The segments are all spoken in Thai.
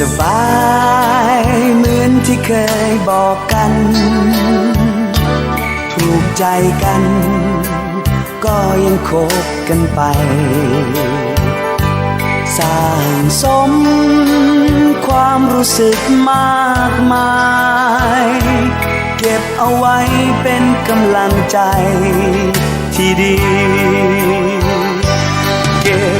สบายเหมือนที่เคยบอกกัน ถูกใจกัน ก็ยังคบกันไป สร้างสมความรู้สึกมากมาย เก็บเอาไว้เป็นกำลังใจที่ดี เก็บ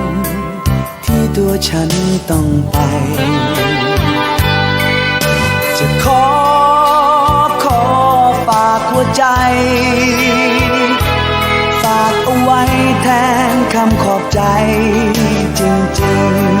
ตัวฉันต้องไป จะขอขอฝากหัวใจ ฝากเอาไว้แทนคำขอบใจจริงๆ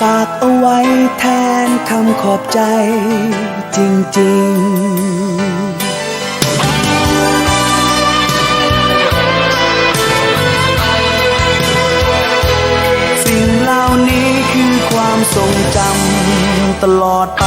ฝากเอาไว้แทนคำขอบใจจริงๆสิ่งเหล่านี้คือความทรงจำตลอดไป